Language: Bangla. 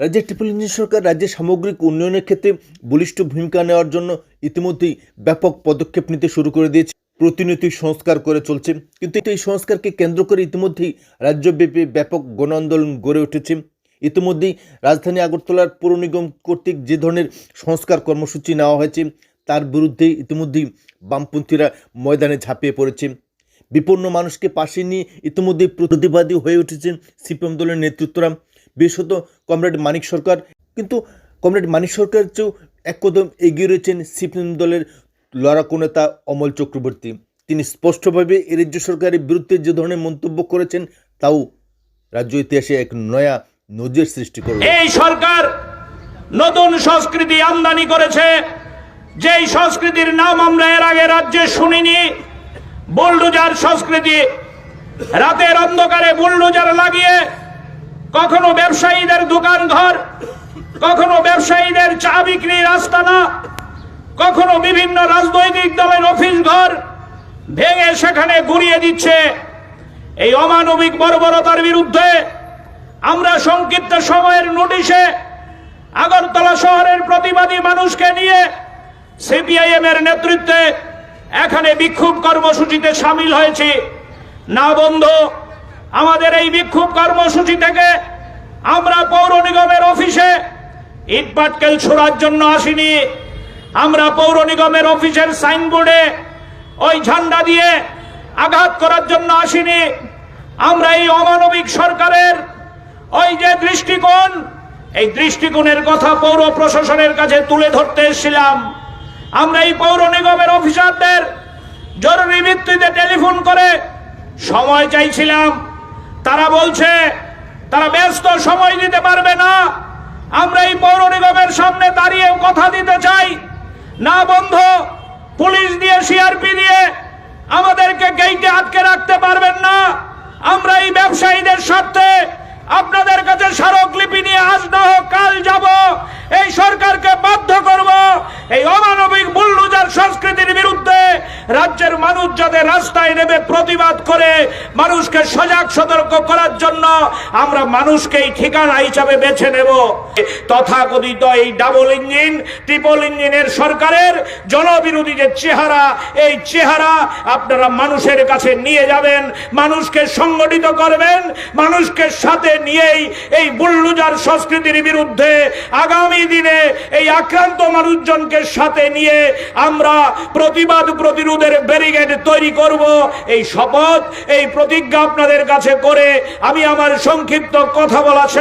রাজ্যের ট্রিপল ইঞ্জিন সরকার রাজ্যের সামগ্রিক উন্নয়নের ক্ষেত্রে বলিষ্ঠ ভূমিকা নেওয়ার জন্য ইতিমধ্যেই ব্যাপক পদক্ষেপ নিতে শুরু করে দিয়েছে। প্রতিনিধি সংস্কার করে চলছে। কিন্তু এই সংস্কারকে কেন্দ্র করে ইতিমধ্যেই রাজ্যব্যাপী ব্যাপক গণ আন্দোলন গড়ে উঠেছে। ইতিমধ্যেই রাজধানী আগরতলার পৌর নিগম কর্তৃক যে ধরনের সংস্কার কর্মসূচি নেওয়া হয়েছে, তার বিরুদ্ধে ইতিমধ্যেই বামপন্থীরা ময়দানে ঝাঁপিয়ে পড়েছে। বিপন্ন মানুষকে পাশে নিয়ে ইতিমধ্যেই প্রতিবাদী হয়ে উঠেছেন সিপিএম দলের নেতৃত্বরা। বিশেষত কমরেড মানিক সরকার। কিন্তু কমরেড মানিক সরকার চেয়েও এক কদম এগিয়ে রয়েছেন সিপিএম দলের লড়াকু নেতা অমল চক্রবর্তী। তিনি স্পষ্টভাবে এ রাজ্য সরকারের বিরুদ্ধে যে ধরনের মন্তব্য করেছেন, তাও রাজ্য ইতিহাসে এক নয়া নজির সৃষ্টি করবে এই সরকার নতুন সংস্কৃতি আমদানি করেছে। যেই সংস্কৃতির নাম আমরা এর আগে রাজ্যে শুনিনি, বুলডুজার সংস্কৃতি। রাতের অন্ধকারে বুলডুজার লাগিয়ে কখনো ব্যবসায়ীদের দোকান ঘর, কখনো ব্যবসায়ীদের চা বিক্রির আস্তানা কখনো বিভিন্ন রাজনৈতিক দলের অফিস ঘর ভেঙে সেখানে গুড়িয়ে দিচ্ছে। এই অমানবিক বর্বরতার বিরুদ্ধে আমরা সংক্ষিপ্ত সময়ের নোটিশে আগরতলা শহরের প্রতিবাদী মানুষকে নিয়ে সিপিআইএম এর নেতৃত্বে এখানে বিক্ষোভ কর্মসূচিতে সামিল হয়েছি। না বন্ধু আমাদের এই বিক্ষোভ কর্মসূচি থেকে আমরা পৌর নিগমের অফিসে ইট পাটকেল ছোড়ার জন্য আসিনি। আমরা পৌর নিগমের অফিসের সাইনবোর্ডে ওই ঝান্ডা দিয়ে আঘাত করার জন্য আসিনি। আমরা এই অমানবিক সরকারের ওই যে দৃষ্টিকোণ, এই দৃষ্টিকোণের কথা পৌর প্রশাসনের কাছে তুলে ধরতে এসেছিলাম। আমরা এই পৌর নিগমের অফিসারদের জরুরি ভিত্তিতে টেলিফোন করে সময় চাইছিলাম। তারা বলছে, তারা ব্যস্ত সময় দিতে পারবে না। আমরা এই পৌর নিগমের সামনে দাঁড়িয়ে কথা দিতে চাই। না বন্ধ, পুলিশ দিয়ে, সিআরপি দিয়ে আমাদেরকে গেইটে আটকে রাখতে পারবেন না আমরা এই ব্যবসায়ীদের স্বার্থে আপনাদের কাছে স্মারকলিপি নিয়ে আজ না হোক কাল যাব এই সরকারকে বাধ্য করব এই অমানবিক বুল্লুজার সংস্কৃতির বিরুদ্ধে রাজ্যের মানুষ যাতে রাস্তায় নেমে প্রতিবাদ করে মানুষকে সজাগ সতর্ক করার জন্য আমরা মানুষকে এই ঠিকানা হিসাবে বেছে নেব। তথাকথিত এই ডাবল ইঞ্জিন, ট্রিপল ইঞ্জিনের সরকারের জনবিরোধী যে চেহারা, এই চেহারা আপনারা মানুষের কাছে নিয়ে যাবেন, মানুষকে সংগঠিত করবেন, মানুষকে সাথে নিয়েই এই বুল্লুজার সংস্কৃতির বিরুদ্ধে আগামী দিনে এই আক্রান্ত মানুষজনকে সাথে নিয়ে আমরা প্রতিবাদ প্রতিরোধের ব্যারিকেড তৈরি করব এই শপথ এই প্রতিজ্ঞা আপনাদের কাছে করে আমি আমার সংক্ষিপ্ত কথা বলা